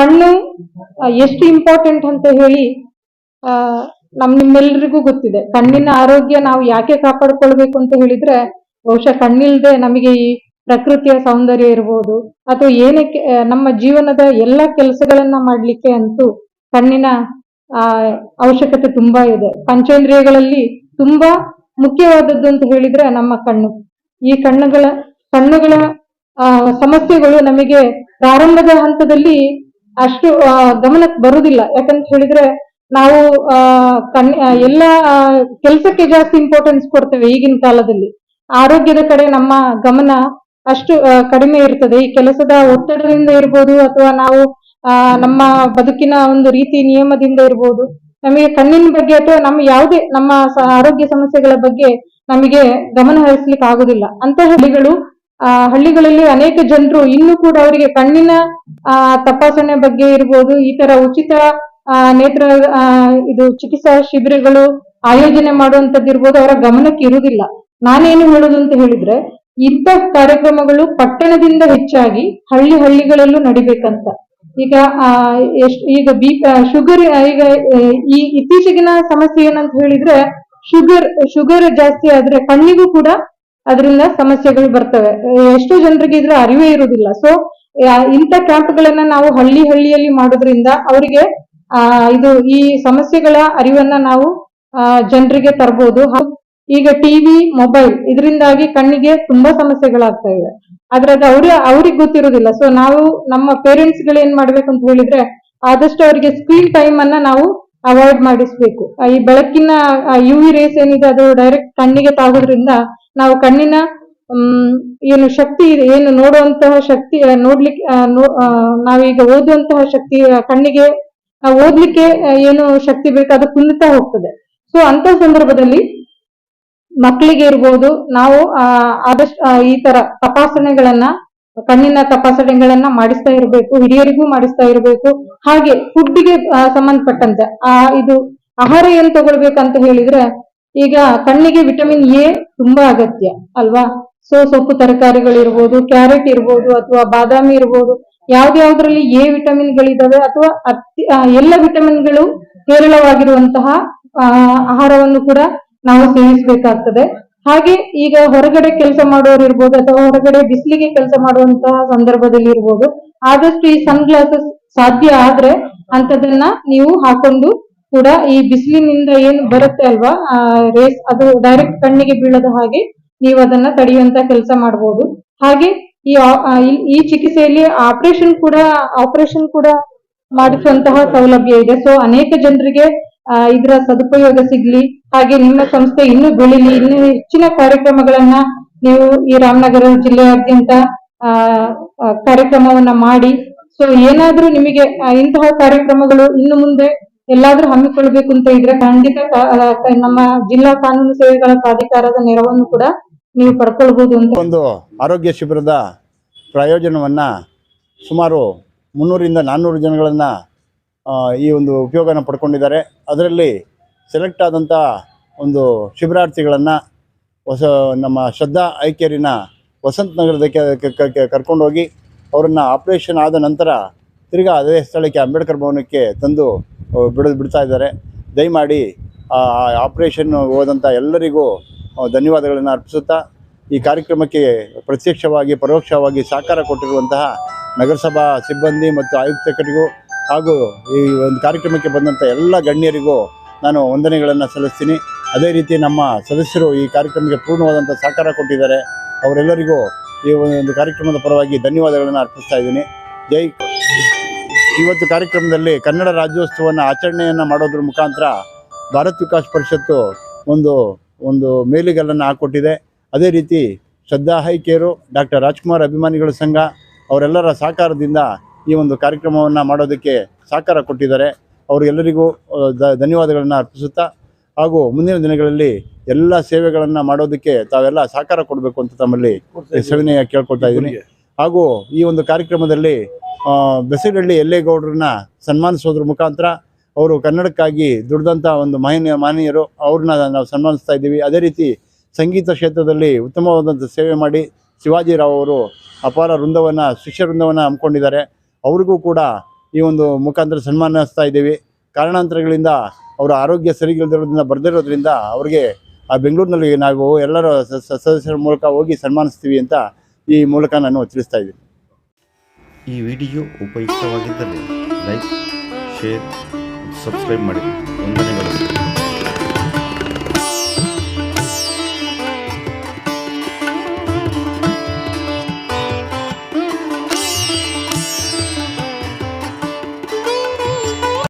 ಕಣ್ಣು ಎಷ್ಟು ಇಂಪಾರ್ಟೆಂಟ್ ಅಂತ ಹೇಳಿ ಆ, ನಮ್ ನಿಮ್ಮೆಲ್ಲರಿಗೂ ಗೊತ್ತಿದೆ. ಕಣ್ಣಿನ ಆರೋಗ್ಯ ನಾವು ಯಾಕೆ ಕಾಪಾಡ್ಕೊಳ್ಬೇಕು ಅಂತ ಹೇಳಿದ್ರೆ ಬಹುಶಃ ಕಣ್ಣಿಲ್ದೆ ನಮಗೆ ಈ ಪ್ರಕೃತಿಯ ಸೌಂದರ್ಯ ಇರ್ಬೋದು. ಅಥವಾ ಏನಕ್ಕೆ ನಮ್ಮ ಜೀವನದ ಎಲ್ಲ ಕೆಲಸಗಳನ್ನ ಮಾಡ್ಲಿಕ್ಕೆ ಅಂತೂ ಕಣ್ಣಿನ ಅವಶ್ಯಕತೆ ತುಂಬಾ ಇದೆ. ಪಂಚೇಂದ್ರಿಯಗಳಲ್ಲಿ ತುಂಬಾ ಮುಖ್ಯವಾದದ್ದು ಅಂತ ಹೇಳಿದ್ರೆ ನಮ್ಮ ಕಣ್ಣು. ಈ ಕಣ್ಣುಗಳ ಕಣ್ಣುಗಳ ಸಮಸ್ಯೆಗಳು ನಮಗೆ ಪ್ರಾರಂಭದ ಹಂತದಲ್ಲಿ ಅಷ್ಟು ಗಮನಕ್ಕೆ ಬರುದಿಲ್ಲ. ಯಾಕಂತ ಹೇಳಿದ್ರೆ ನಾವು ಎಲ್ಲ ಕೆಲಸಕ್ಕೆ ಜಾಸ್ತಿ ಇಂಪಾರ್ಟೆನ್ಸ್ ಕೊಡ್ತೇವೆ ಈಗಿನ ಕಾಲದಲ್ಲಿ. ಆರೋಗ್ಯದ ಕಡೆ ನಮ್ಮ ಗಮನ ಅಷ್ಟು ಕಡಿಮೆ ಇರ್ತದೆ. ಈ ಕೆಲಸದ ಒತ್ತಡದಿಂದ ಇರ್ಬೋದು ಅಥವಾ ನಾವು ನಮ್ಮ ಬದುಕಿನ ಒಂದು ರೀತಿ ನಿಯಮದಿಂದ ಇರ್ಬೋದು. ನಮಗೆ ಕಣ್ಣಿನ ಬಗ್ಗೆ ಅಥವಾ ನಮ್ಮ ಯಾವುದೇ, ನಮ್ಮ ಆರೋಗ್ಯ ಸಮಸ್ಯೆಗಳ ಬಗ್ಗೆ ನಮಗೆ ಗಮನ ಹರಿಸ್ಲಿಕ್ಕೆ ಆಗುದಿಲ್ಲ. ಅಂತ ಹಳ್ಳಿಗಳು ಆ, ಹಳ್ಳಿಗಳಲ್ಲಿ ಅನೇಕ ಜನರು ಇನ್ನು ಕೂಡ ಅವರಿಗೆ ಕಣ್ಣಿನ ತಪಾಸಣೆ ಬಗ್ಗೆ ಇರ್ಬೋದು, ಈ ತರ ಉಚಿತ ನೇತ್ರ ಇದು ಚಿಕಿತ್ಸಾ ಶಿಬಿರಗಳು ಆಯೋಜನೆ ಮಾಡುವಂತದ್ದು ಇರ್ಬೋದು, ಅವರ ಗಮನಕ್ಕೆ ಇರುವುದಿಲ್ಲ. ನಾನೇನು ಹೇಳುದು ಅಂತ ಹೇಳಿದ್ರೆ, ಇಂಥ ಕಾರ್ಯಕ್ರಮಗಳು ಪಟ್ಟಣದಿಂದ ಹೆಚ್ಚಾಗಿ ಹಳ್ಳಿ ಹಳ್ಳಿಗಳಲ್ಲೂ ನಡಿಬೇಕಂತ. ಈಗ ಈಗ ಬಿ ಶುಗರ್ ಈಗ ಈ ಇತ್ತೀಚೆಗಿನ ಸಮಸ್ಯೆ ಏನಂತ ಹೇಳಿದ್ರೆ, ಶುಗರ್ ಶುಗರ್ ಜಾಸ್ತಿ ಆದ್ರೆ ಕಣ್ಣಿಗೂ ಕೂಡ ಅದರಿಂದ ಸಮಸ್ಯೆಗಳು ಬರ್ತವೆ. ಎಷ್ಟೋ ಜನರಿಗೆ ಇದ್ರ ಅರಿವೇ ಇರುವುದಿಲ್ಲ. ಸೊ ಇಂಥ ಕ್ಯಾಂಪ್ಗಳನ್ನ ನಾವು ಹಳ್ಳಿ ಹಳ್ಳಿಯಲ್ಲಿ ಮಾಡೋದ್ರಿಂದ ಅವರಿಗೆ, ಆ, ಇದು ಈ ಸಮಸ್ಯೆಗಳ ಅರಿವನ್ನ ನಾವು, ಆ, ಜನರಿಗೆ ತರಬಹುದು ಈಗ ಟಿವಿ ಮೊಬೈಲ್ ಇದರಿಂದಾಗಿ ಕಣ್ಣಿಗೆ ತುಂಬಾ ಸಮಸ್ಯೆಗಳಾಗ್ತಾ ಇವೆ. ಆದ್ರೆ ಅದು ಅವ್ರ, ಅವ್ರಿಗೆ ಗೊತ್ತಿರೋದಿಲ್ಲ ಸೊ ನಾವು ನಮ್ಮ ಪೇರೆಂಟ್ಸ್ಗಳು ಏನ್ ಮಾಡ್ಬೇಕು ಅಂತ ಹೇಳಿದ್ರೆ, ಆದಷ್ಟು ಅವರಿಗೆ ಸ್ಕ್ರೀನ್ ಟೈಮ್ ಅನ್ನ ನಾವು ಅವಾಯ್ಡ್ ಮಾಡಿಸ್ಬೇಕು. ಈ ಬೆಳಕಿನ ಯು ವಿ ರೇಸ್ ಏನಿದೆ, ಅದು ಡೈರೆಕ್ಟ್ ಕಣ್ಣಿಗೆ ತಾಗೋದ್ರಿಂದ ನಾವು ಕಣ್ಣಿನ ಏನು ಶಕ್ತಿ, ಏನು ನೋಡುವಂತಹ ಶಕ್ತಿ ನೋಡ್ಲಿಕ್ಕೆ ನಾವೀಗ ಓದುವಂತಹ ಶಕ್ತಿ ಕಣ್ಣಿಗೆ ಓದ್ಲಿಕ್ಕೆ ಏನು ಶಕ್ತಿ ಬೇಕು ಅದು ಕುಂದುತ್ತಾ ಹೋಗ್ತದೆ. ಸೊ ಅಂತ ಸಂದರ್ಭದಲ್ಲಿ ಮಕ್ಕಳಿಗೆ ಇರ್ಬೋದು, ನಾವು ಆದಷ್ಟು ಈ ತರ ತಪಾಸಣೆಗಳನ್ನ, ಕಣ್ಣಿನ ತಪಾಸಣೆಗಳನ್ನ ಮಾಡಿಸ್ತಾ ಇರಬೇಕು, ಹಿರಿಯರಿಗೂ ಮಾಡಿಸ್ತಾ ಇರಬೇಕು. ಹಾಗೆ ಫುಡ್ಗೆ ಸಂಬಂಧಪಟ್ಟಂತೆ, ಆ, ಇದು ಆಹಾರ ಏನ್ ತಗೊಳ್ಬೇಕಂತ ಹೇಳಿದ್ರೆ ಈಗ ಕಣ್ಣಿಗೆ ವಿಟಮಿನ್ ಎ ತುಂಬಾ ಅಗತ್ಯ, ಅಲ್ವಾ? ಸೊ, ಸೊಪ್ಪು ತರಕಾರಿಗಳಿರ್ಬೋದು ಕ್ಯಾರೆಟ್ ಇರ್ಬೋದು, ಅಥವಾ ಬಾದಾಮಿ ಇರ್ಬೋದು, ಯಾವ್ದ್ಯಾವ್ದ್ರಲ್ಲಿ ಎ ವಿಟಮಿನ್ಗಳಿದಾವೆ ಅಥವಾ ಅತಿ ಎಲ್ಲ ವಿಟಮಿನ್ಗಳು ಹೇರಳವಾಗಿರುವಂತಹ ಆಹಾರವನ್ನು ಕೂಡ ನಾವು ಸೇವಿಸಬೇಕಾಗ್ತದೆ. ಹಾಗೆ ಈಗ ಹೊರಗಡೆ ಕೆಲಸ ಮಾಡೋರು ಇರ್ಬೋದು ಅಥವಾ ಹೊರಗಡೆ ಬಿಸಿಲಿಗೆ ಕೆಲಸ ಮಾಡುವಂತಹ ಸಂದರ್ಭದಲ್ಲಿ ಇರ್ಬೋದು, ಆದಷ್ಟು ಈ ಸನ್ ಗ್ಲಾಸಸ್ ಸಾಧ್ಯ ಆದ್ರೆ ಅಂತದನ್ನ ನೀವು ಹಾಕೊಂಡು ಕೂಡ ಈ ಬಿಸಿಲಿನಿಂದ ಏನು ಬರುತ್ತೆ ಅಲ್ವಾ? ರೇಸ್ ಅದು ಡೈರೆಕ್ಟ್ ಕಣ್ಣಿಗೆ ಬೀಳದ ಹಾಗೆ ನೀವು ಅದನ್ನ ತಡೆಯುವಂತ ಕೆಲಸ ಮಾಡಬಹುದು ಹಾಗೆ ಈ ಆ- ಆ, ಈ- ಚಿಕಿತ್ಸೆಯಲ್ಲಿ ಆಪರೇಷನ್ ಕೂಡ ಆಪರೇಷನ್ ಕೂಡ ಮಾಡಿಸುವಂತಹ ಸೌಲಭ್ಯ ಇದೆ. ಸೊ ಅನೇಕ ಜನರಿಗೆ ಆ, ಇದರ ಸದುಪಯೋಗ ಸಿಗ್ಲಿ ಹಾಗೆ ನಿಮ್ಮ ಸಂಸ್ಥೆ ಇನ್ನೂ ಬೆಳಿಲಿ ಇನ್ನೂ ಹೆಚ್ಚಿನ ಕಾರ್ಯಕ್ರಮಗಳನ್ನ ನೀವು ಈ ರಾಮನಗರ ಜಿಲ್ಲೆಯಾದ್ಯಂತ ಆ, ಆ, ಕಾರ್ಯಕ್ರಮವನ್ನ ಮಾಡಿ. ಸೊ ಏನಾದ್ರೂ ನಿಮಗೆ ಇಂತಹ ಕಾರ್ಯಕ್ರಮಗಳು ಇನ್ನು ಮುಂದೆ ಎಲ್ಲಾದ್ರೂ ಹಮ್ಮಿಕೊಳ್ಬೇಕು ಅಂತ ಇದ್ರೆ ಖಂಡಿತ ನಮ್ಮ ಜಿಲ್ಲಾ ಕಾನೂನು ಸೇವೆಗಳ ಪ್ರಾಧಿಕಾರದ ನೆರವನ್ನು ಕೂಡ ನೀವು ಪಡ್ಕೊಳ್ಬಹುದು ಅಂತ. ಒಂದು ಆರೋಗ್ಯ ಶಿಬಿರದ ಪ್ರಯೋಜನವನ್ನ ಸುಮಾರು ಮುನ್ನೂರಿಂದ ನಾನ್ನೂರು ಜನಗಳನ್ನ ಈ ಒಂದು ಉಪಯೋಗನ ಪಡ್ಕೊಂಡಿದ್ದಾರೆ. ಅದರಲ್ಲಿ ಸೆಲೆಕ್ಟ್ ಆದಂಥ ಒಂದು ಶಿಬಿರಾರ್ಥಿಗಳನ್ನ ಹೊಸ, ನಮ್ಮ ಶ್ರದ್ಧಾ ಐಕ್ಯರಿನ ವಸಂತ ನಗರದ ಕರ್ಕೊಂಡೋಗಿ ಅವರನ್ನು ಆಪ್ರೇಷನ್ ಆದ ನಂತರ ತಿರ್ಗಾ ಅದೇ ಸ್ಥಳಕ್ಕೆ ಅಂಬೇಡ್ಕರ್ ಭವನಕ್ಕೆ ತಂದು ಬಿಡೋದು ಬಿಡ ಬಿಡ್ತಾ ಇದ್ದಾರೆ. ದಯಮಾಡಿ ಆ ಆಪ್ರೇಷನ್ ಹೋದಂಥ ಎಲ್ಲರಿಗೂ ಧನ್ಯವಾದಗಳನ್ನು ಅರ್ಪಿಸುತ್ತಾ, ಈ ಕಾರ್ಯಕ್ರಮಕ್ಕೆ ಪ್ರತ್ಯಕ್ಷವಾಗಿ, ಪರೋಕ್ಷವಾಗಿ ಸಹಕಾರ ಕೊಟ್ಟಿರುವಂತಹ ನಗರಸಭಾ ಸಿಬ್ಬಂದಿ ಮತ್ತು ಆಯುಕ್ತಕರಿಗೂ ಹಾಗೂ ಈ ಒಂದು ಕಾರ್ಯಕ್ರಮಕ್ಕೆ ಬಂದಂಥ ಎಲ್ಲ ಗಣ್ಯರಿಗೂ ನಾನು ವಂದನೆಗಳನ್ನು ಸಲ್ಲಿಸ್ತೀನಿ. ಅದೇ ರೀತಿ ನಮ್ಮ ಸದಸ್ಯರು ಈ ಕಾರ್ಯಕ್ರಮಕ್ಕೆ ಪೂರ್ಣವಾದಂಥ ಸಹಕಾರ ಕೊಟ್ಟಿದ್ದಾರೆ. ಅವರೆಲ್ಲರಿಗೂ ಈ ಒಂದು ಕಾರ್ಯಕ್ರಮದ ಪರವಾಗಿ ಧನ್ಯವಾದಗಳನ್ನು ಅರ್ಪಿಸ್ತಾ ಇದ್ದೀನಿ. ಜೈ ಇವತ್ತು ಕಾರ್ಯಕ್ರಮದಲ್ಲಿ ಕನ್ನಡ ರಾಜ್ಯೋತ್ಸವನ ಆಚರಣೆಯನ್ನು ಮಾಡೋದ್ರ ಮುಖಾಂತರ ಭಾರತ್ ವಿಕಾಸ್ ಪರಿಷತ್ತು ಒಂದು ಒಂದು ಮೇಲುಗಲ್ಲನ್ನು ಹಾಕ್ಕೊಟ್ಟಿದೆ ಅದೇ ರೀತಿ ಶ್ರದ್ಧಾ ಹೈಕೇರು ಡಾಕ್ಟರ್ ರಾಜ್ಕುಮಾರ್ ಅಭಿಮಾನಿಗಳ ಸಂಘ ಅವರೆಲ್ಲರ ಸಹಕಾರದಿಂದ ಈ ಒಂದು ಕಾರ್ಯಕ್ರಮವನ್ನು ಮಾಡೋದಕ್ಕೆ ಸಹಕಾರ ಕೊಟ್ಟಿದ್ದಾರೆ. ಅವರಿಗೆಲ್ಲರಿಗೂ ಧನ್ಯವಾದಗಳನ್ನು ಅರ್ಪಿಸುತ್ತಾ ಹಾಗೂ ಮುಂದಿನ ದಿನಗಳಲ್ಲಿ ಎಲ್ಲ ಸೇವೆಗಳನ್ನು ಮಾಡೋದಕ್ಕೆ ತಾವೆಲ್ಲ ಸಹಕಾರ ಕೊಡಬೇಕು ಅಂತ ತಮ್ಮಲ್ಲಿ ಸವಿನಯ ಕೇಳ್ಕೊಳ್ತಾ ಇದ್ದೀನಿ. ಹಾಗೂ ಈ ಒಂದು ಕಾರ್ಯಕ್ರಮದಲ್ಲಿ ಆ, ಬೆಸಗಳ್ಳಿ ಎಲ್ಲೇಗೌಡರನ್ನ ಸನ್ಮಾನಿಸೋದ್ರ ಮುಖಾಂತರ ಅವರು ಕನ್ನಡಕ್ಕಾಗಿ ದುಡ್ದಂಥ ಒಂದು ಮಹನೀಯ ಮಾನೀಯರು ಅವ್ರನ್ನ ನಾವು ಸನ್ಮಾನಿಸ್ತಾ ಇದ್ದೀವಿ. ಅದೇ ರೀತಿ ಸಂಗೀತ ಕ್ಷೇತ್ರದಲ್ಲಿ ಉತ್ತಮವಾದಂಥ ಸೇವೆ ಮಾಡಿ ಶಿವಾಜಿರಾವ್ ಅವರು ಅಪಾರ ವೃಂದವನ್ನು ಶಿಷ್ಯ ವೃಂದವನ್ನು ಹಮ್ಮಿಕೊಂಡಿದ್ದಾರೆ. ಅವ್ರಿಗೂ ಕೂಡ ಈ ಒಂದು ಮುಖಾಂತರ ಸನ್ಮಾನಿಸ್ತಾ ಇದ್ದೀವಿ. ಕಾರಣಾಂತರಗಳಿಂದ ಅವರ ಆರೋಗ್ಯ ಸರಿಗಿಲ್ಲದಿರೋದ್ರಿಂದ ಬರೆದಿರೋದ್ರಿಂದ ಅವ್ರಿಗೆ ಆ ಬೆಂಗಳೂರಿನಲ್ಲಿ ನಾವು ಎಲ್ಲರ ಸದಸ್ಯರ ಮೂಲಕ ಹೋಗಿ ಸನ್ಮಾನಿಸ್ತೀವಿ ಅಂತ ಈ ಮೂಲಕ ನಾನು ತಿಳಿಸ್ತಾ ಇದ್ದೀನಿ. ಈ ವಿಡಿಯೋ ಉಪಯುಕ್ತವಾಗಿದ್ದರೆ ಲೈಕ್ ಶೇರ್ ಸಬ್ಸ್ಕ್ರೈಬ್ ಮಾಡಿ. ವಂದನೆಗಳು.